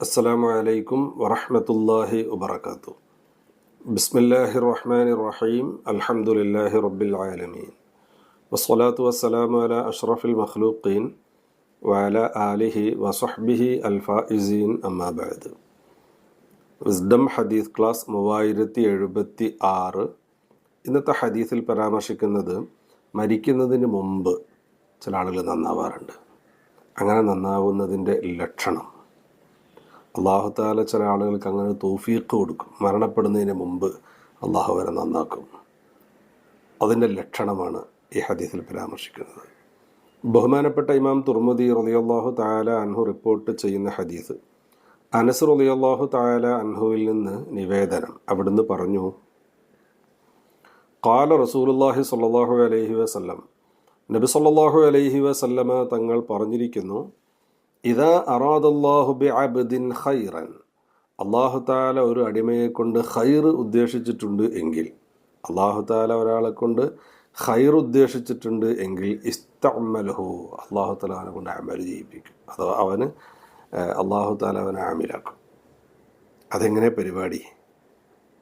അസ്സലാമു അലൈക്കും വറഹ്മത്തുള്ളാഹി വബർക്കാത്തു ബിസ്മില്ലാഹി റഹ്മാനി റഹീം അൽഹംദുലില്ലാഹി റബ്ബിൽ ആലമീൻ വസ്സലാത്തു വസ്സലാമു അല അഷ്റഫിൽ മഖ്ലൂഖീൻ വഅല ആലിഹി വസഹ്ബിഹി അൽഫായിസീൻ അമ്മാബാദ് വിസ്ഡം ഹദീസ് ക്ലാസ് മൂവായിരത്തി എഴുപത്തി ആറ് ഇന്നത്തെ ഹദീസിൽ പരാമർശിക്കുന്നത് മരിക്കുന്നതിന് മുമ്പ് ചില ആളുകൾ നന്നാവാറുണ്ട്. അങ്ങനെ നന്നാവുന്നതിന്റെ ലക്ഷണം. അള്ളാഹുത്താല ചില ആളുകൾക്ക് അങ്ങനെ തോഫീക്ക് കൊടുക്കും. മരണപ്പെടുന്നതിന് മുമ്പ് അള്ളാഹു വരെ നന്നാക്കും. അതിന്റെ ലക്ഷണമാണ് ഈ ഹദീസിൽ പരാമർശിക്കുന്നത്. ബഹുമാനപ്പെട്ട ഇമാം തുർമുദി റളിയല്ലാഹു താല അൻഹു റിപ്പോർട്ട് ചെയ്യുന്ന ഹദീസ്. അനസ് റളിയല്ലാഹു താല അൻഹുവിൽ നിന്ന് നിവേദനം. അവിടുന്ന് പറഞ്ഞു കാല റസൂലുല്ലാഹി സ്വല്ലല്ലാഹു അലൈഹി വസല്ലം നബി സല്ലാഹു അലൈഹി വസല്ലമ തങ്ങൾ പറഞ്ഞിരിക്കുന്നു ഇതാ അറാദല്ലാഹു ബി അബ്ദിൻ ഖൈറൻ. അള്ളാഹു താല ഒരു അടിമയെ കൊണ്ട് ഖൈർ ഉദ്ദേശിച്ചിട്ടുണ്ട് എങ്കിൽ അള്ളാഹു താല ഒരാളെ കൊണ്ട് ഖൈർ ഉദ്ദേശിച്ചിട്ടുണ്ട് എങ്കിൽ ഇസ്തമലഹു അള്ളാഹു താല അവനെ കൊണ്ട് അമൽ ചെയ്യിപ്പിക്കും. അഥവാ അവന് അള്ളാഹു താല അവനെ ആമിലാക്കും അതെങ്ങനെ പരിപാടി?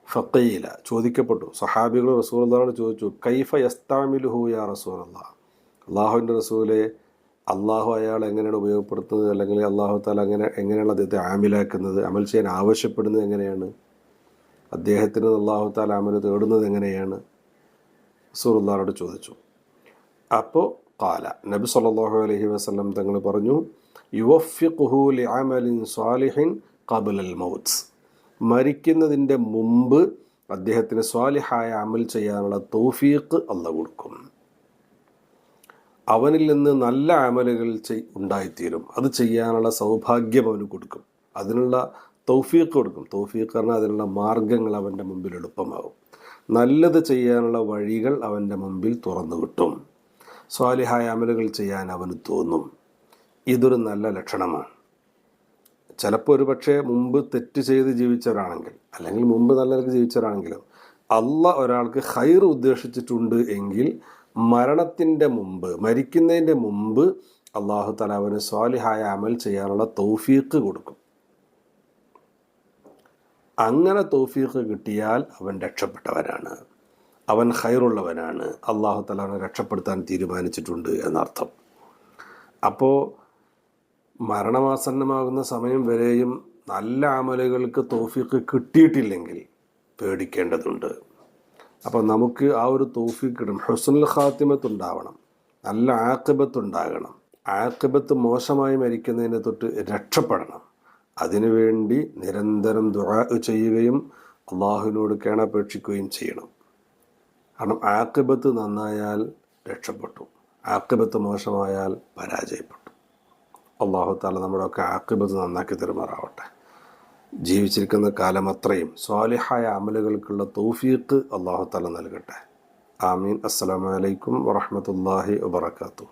ഫക്കയില ചോദിക്കപ്പെട്ടു. സഹാബികൾ റസൂൽ ചോദിച്ചു കൈഫ യസ്താമിലുഹു യാ റസൂൽ അള്ളാഹ് അള്ളാഹുവിന്റെ റസൂലെ അള്ളാഹു അയാൾ എങ്ങനെയാണ് ഉപയോഗപ്പെടുത്തുന്നത് അല്ലെങ്കിൽ അള്ളാഹു താല അങ്ങനെ എങ്ങനെയാണ് അദ്ദേഹത്തെ ആമിലാക്കുന്നത് അമൽ ചെയ്യാൻ ആവശ്യപ്പെടുന്നത് എങ്ങനെയാണ് അദ്ദേഹത്തിന് അള്ളാഹു താല അമൽ തേടുന്നത് എങ്ങനെയാണ്? റസൂറുല്ലാറോട് ചോദിച്ചു. അപ്പോൾ കാല നബി സല്ലല്ലാഹു അലഹി വസ്ലം തങ്ങൾ പറഞ്ഞു യുവഫിഖുഹു ലിഅമലിൻ സ്വാലിഹിൻ ഖബലൽ മൗത്ത്. മരിക്കുന്നതിന്റെ മുമ്പ് അദ്ദേഹത്തിന് സ്വാലിഹായ അമൽ ചെയ്യാനുള്ള തൗഫീഖ് അല്ല കൊടുക്കും. അവനിൽ നിന്ന് നല്ല അമലുകൾ ചെയ് ഉണ്ടായിത്തീരും. അത് ചെയ്യാനുള്ള സൗഭാഗ്യം അവന് കൊടുക്കും. അതിനുള്ള തൗഫീഖ് കൊടുക്കും. തൗഫീഖ് പറഞ്ഞാൽ അതിനുള്ള മാർഗങ്ങൾ അവന്റെ മുമ്പിൽ എളുപ്പമാകും. നല്ലത് ചെയ്യാനുള്ള വഴികൾ അവന്റെ മുമ്പിൽ തുറന്നു കിട്ടും. സ്വാലിഹായ അമലുകൾ ചെയ്യാൻ അവന് തോന്നും. ഇതൊരു നല്ല ലക്ഷണമാണ്. ചിലപ്പോൾ ഒരു പക്ഷേ മുമ്പ് തെറ്റ് ചെയ്ത് ജീവിച്ചവരാണെങ്കിൽ അല്ലെങ്കിൽ മുമ്പ് നല്ല നിലയ്ക്ക് ജീവിച്ചവരാണെങ്കിലും അല്ല ഒരാൾക്ക് ഹൈർ ഉദ്ദേശിച്ചിട്ടുണ്ട് എങ്കിൽ മരണത്തിന്റെ മുമ്പ് മരിക്കുന്നതിന്റെ മുമ്പ് അള്ളാഹു തല അവന് സ്വാലിഹായ അമൽ ചെയ്യാനുള്ള തൗഫീഖ് കൊടുക്കും. അങ്ങനെ തൗഫീഖ് കിട്ടിയാൽ അവൻ രക്ഷപ്പെട്ടവനാണ്. അവൻ ഹൈറുള്ളവനാണ് അള്ളാഹു തല അവനെ രക്ഷപ്പെടുത്താൻ തീരുമാനിച്ചിട്ടുണ്ട് എന്നർത്ഥം. അപ്പോൾ മരണമാസന്നമാകുന്ന സമയം വരെയും നല്ല അമലുകൾക്ക് തോഫിക്ക് കിട്ടിയിട്ടില്ലെങ്കിൽ പേടിക്കേണ്ടതുണ്ട്. അപ്പോൾ നമുക്ക് ആ ഒരു തോഫിക്ക് കിട്ടും ഹുസനുൽ ഖാത്തിമത്ത് ഉണ്ടാവണം നല്ല ആക്കിബത്ത് ഉണ്ടാകണം ആക്കിബത്ത് മോശമായി മരിക്കുന്നതിനെ തൊട്ട് രക്ഷപ്പെടണം. അതിനുവേണ്ടി നിരന്തരം ദുആ ചെയ്യുകയും അള്ളാഹുവിനോട് കേണപേക്ഷിക്കുകയും ചെയ്യണം. കാരണം ആക്കിബത്ത് നന്നായാൽ രക്ഷപ്പെട്ടു. ആക്കിബത്ത് മോശമായാൽ പരാജയപ്പെട്ടു. അള്ളാഹു താല നമ്മുടെയൊക്കെ ആക്കിബത്ത് നന്നാക്കി തരുമാറാവട്ടെ. ജീവിച്ചിരിക്കുന്ന കാലം അത്രയും സ്വാലിഹായ അമലുകൾക്കുള്ള തൗഫീഖ് അള്ളാഹു തല നൽകട്ടെ. ആമീൻ. അസ്സലാമലൈക്കും വറഹമത്തല്ലാഹി വബർക്കാത്തു